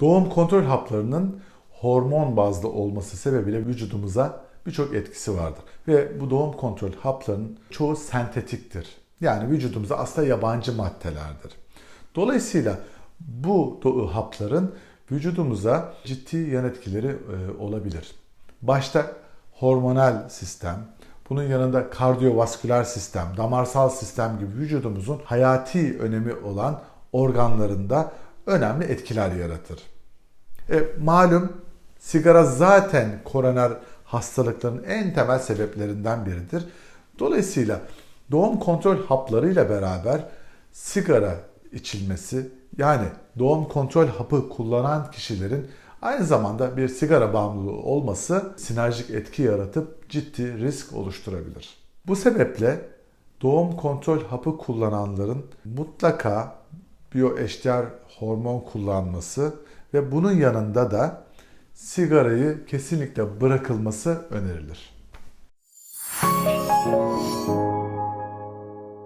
Doğum kontrol haplarının hormon bazlı olması sebebiyle vücudumuza birçok etkisi vardır. Ve bu doğum kontrol haplarının çoğu sentetiktir. Yani vücudumuza aslında yabancı maddelerdir. Dolayısıyla bu hapların vücudumuza ciddi yan etkileri e, olabilir. Başta hormonal sistem, bunun yanında kardiyovasküler sistem, damarsal sistem gibi vücudumuzun hayati önemi olan organlarında önemli etkiler yaratır. E, malum sigara zaten koroner hastalıkların en temel sebeplerinden biridir. Dolayısıyla doğum kontrol haplarıyla beraber sigara içilmesi yani doğum kontrol hapı kullanan kişilerin aynı zamanda bir sigara bağımlılığı olması sinerjik etki yaratıp ciddi risk oluşturabilir. Bu sebeple doğum kontrol hapı kullananların mutlaka biyoeşdeğer hormon kullanması ve bunun yanında da sigarayı kesinlikle bırakılması önerilir.